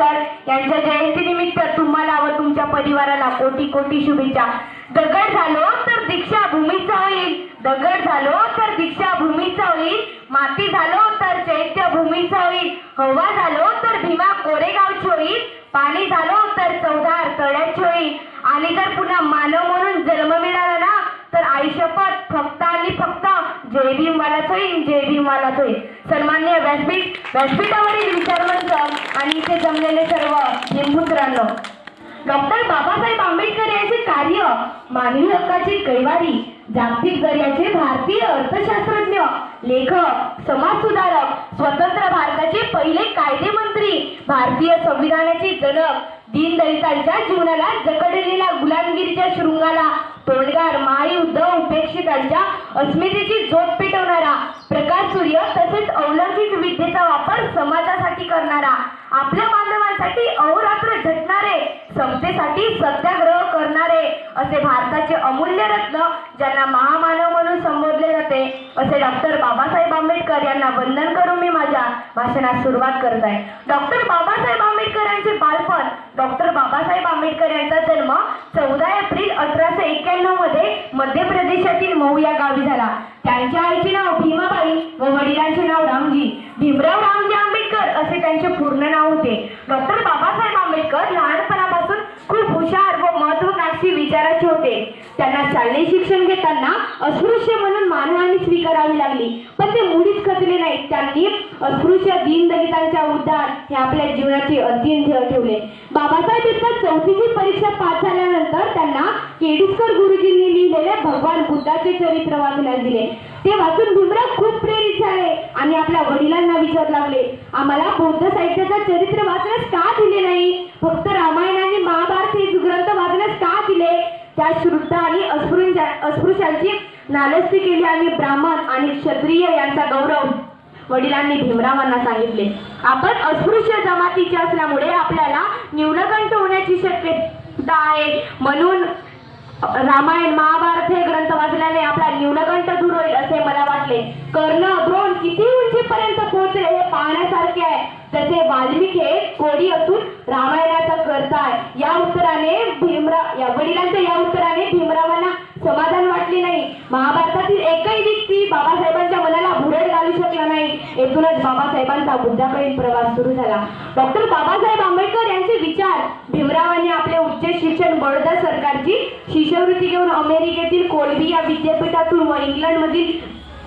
आंबेडकर यांच्या जयंतीनिमित्त तुम्हाला व तुमच्या परिवाराला कोटी कोटी शुभेच्छा. दगड झालो तर दीक्षा भूमीचा होईल. दगड झालो तर दीक्षा भूमीचा होईल. माती झालो तर चैत्य भूमीचा होईल. हवा झालो तर भीमा कोरेगावची होईल. पाणी झालो तर चौधार तळ्याची होईल. आणि जर पुन्हा मानव म्हणून जन्म मिळाला ना तर आयुष्यपत फक्त आणि फक्त जय भीमवालाच होईल जय भीमवालाच होईल सन्मान्य व्यासपीठ व्यासपीठावरील विचारवंत आणि इथे जमलेले सर्व हिंदुत्रांनो डॉक्टर बाबासाहेब आंबेडकर यांचे कार्य मानवी हक्काची कैवारी जागतिक दर्जाचे भारतीय अर्थशास्त्रज्ञ लेखक समाज सुधारक स्वतंत्र भारताचे पहिले कायदेमंत्री भारतीय संविधानाचे जनक दीनदलितांच्या जीवनाला जकडलेल्या गुलामगिरीच्या शृंगाला तोडगार महायुद्ध उपेक्षितांच्या अस्मितेची झोप पेटवणारा प्रकाश सूर्य तसेच अवलौकिक विद्येचा वापर समाजासाठी करणारा. आपल्या बांधवांसाठी अहोरात्र झटणारे समतेसाठी सत्याग्रह करणारे असे भारताचे अमूल्य रत्न ज्यांना महामानव म्हणून संबोधले जाते असे डॉक्टर बाबासाहेब आंबेडकर यांना वंदन करून मी माझ्या भाषणास सुरुवात करत आहे. डॉक्टर बाबासाहेब आंबेडकर यांचे बालपण डॉक्टर बाबासाहेब आंबेडकर यांचा जन्म चौदा एप्रिल अठराशे एक्क्याण्णवमध्ये मध्य प्रदेशातील मऊ या गावी झाला. त्यांच्या आईचे नाव भीमाबाई व वडिलांचे नाव रामजी. भीमराव रामजी आंबेडकर असे त्यांचे पूर्ण नाव होते. डॉक्टर बाबासाहेब आंबेडकर लहानपणापासून खूप हुशार व महत्वाकांक्षी विचाराचे होते. त्यांना शालेय शिक्षण घेताना अस्पृश्य म्हणून मानहानी स्वीकारावी लागली. पण ते मुळीच खचले नाहीत. त्यांनी अस्पृश्य दीनदलितांच्या उद्धार हे आपल्या जीवनाचे अध्ययन ठेवले. बाबासाहेब चौथीची परीक्षा पास झाल्यानंतर त्यांना केडुसकर गुरुजींनी लिहिलेले भगवान बुद्धाचे चरित्र वाचण्यास दिले. ते वाचून भुमरा खूप प्रेरित झाले आणि आपल्या वडिलांना विचारू लागले आम्हाला बौद्ध साहित्याचा चरित्र वाचण्यास का दिले नाही? फक्त रामायण आणि महाभारत हे ग्रंथ वाचण्यास का दिले त्या श्रुद्ध आणि अस्पृश्यांची नालस्ती केली आणि ब्राह्मण आणि क्षत्रिय यांचा गौरव वडिलांनी भीमरावांना सांगितले. आपण अस्पृश्य जमातीचे असल्यामुळे आपल्याला न्यूनकंठ होण्याची शक्यता आहे. म्हणून रामायण महाभारत हे ग्रंथ वाचल्याने आपला न्यूनगंठ दूर होईल असे मला वाटले. कर्ण द्रोण किती उंचीपर्यंत पोहोचले हे पाहण्यासारखे आहे. तसे वाल्मिक हे कोडी असून रामायणाचा करता आहे. या उत्तराने भीमराव या वडिलांच्या या उत्तराने भीमरावांना समाधान वाटले नाही. महाभारतातील एकही व्यक्ती बाबासाहेबांच्या मनाला भुरळ घालू शकला नाही. येथूनच बाबासाहेबांचा बुद्धाकडील प्रवास सुरू झाला. डॉक्टर बाबासाहेब आंबेडकर यांचे विचार भीमरावांनी आपले उच्च शिक्षण बडोदा सरकारची शिष्यवृत्ती घेऊन अमेरिकेतील कोलंबिया या विद्यापीठातून व इंग्लंडमधील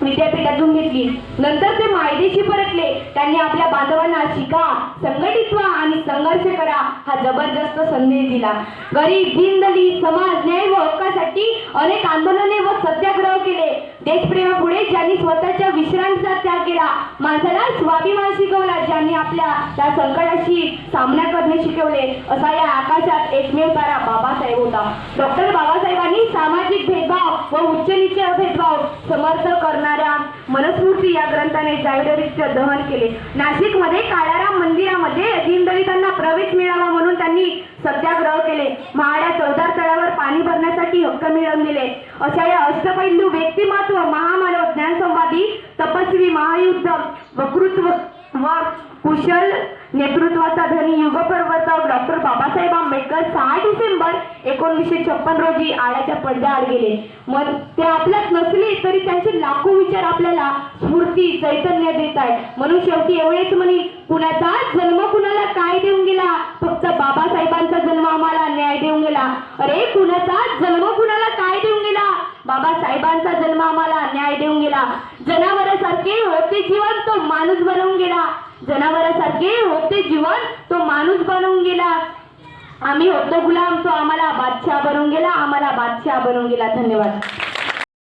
विद्यापीठातून घेतली. नंतर ते मायदेशी परतले. त्यांनी आपल्या बांधवांना शिका संघटित व्हा आणि संघर्ष करा हा जबरदस्त संदेश दिला. गरीब दीनदलित समाज न्याय व हक्कासाठी अनेक आंदोलने व सत्याग्रह केले. देशप्रेमापुढे ज्यांनी स्वतःच्या विश्रांतीचा त्याग केला माणसाला स्वाभिमान शिकवला ज्यांनी आपल्या त्या संकटाशी सामना करणे शिकवले असा या आकाशात एकमेव तारा बाबासाहेब होता. डॉक्टर बाबासाहेबांनी सामाजिक भेद व उच्च नीच भेदभाव समर्थ करणाऱ्या मनस्मृती या ग्रंथाने जाहीररित्या दहन केले. नाशिकमध्ये काळाराम मंदिरामध्ये दलितांना प्रवेश मिळावा म्हणून त्यांनी सत्याग्रह केले. महाड्या चौदार तळावर पाणी भरण्यासाठी हक्क मिळवून दिले. अशा या अष्टपैलू व्यक्तिमत्व महामानव ज्ञानसंवादी तपस्वी महायुद्ध वक्तृत्व व कुशल नेतृत्वाचा धनी युगप्रवर्तक डॉक्टर बाबासाहेब आंबेडकर सहा डिसेंबर एकोणीसशे छप्पन रोजी आळ्याच्या पडद्याआड गेले. मग ते आपल्यात नसले तरी त्यांचे लाखो विचार आपल्याला स्फूर्ती चैतन्य देत आहेत. म्हणून शेवटी एवढेच म्हणे कुणाचा जन्म कुणाला काय देऊन गेला? फक्त बाबासाहेबांचा जन्म आम्हाला न्याय देऊन गेला. अरे कुणाचा जन्म कुणाला काय देऊन गेला? बाबासाहेबांचा जन्म आम्हाला न्याय देऊन गेला. जनावरासारखे होते जीवन तो माणूस बनवून गेला. जनावरासारखे होते जीवन तो माणूस बनवून गेला. आम्ही होतो गुलाम तो आम्हाला बादशाह बनवून गेला आम्हाला बादशाह बनवून गेला. धन्यवाद.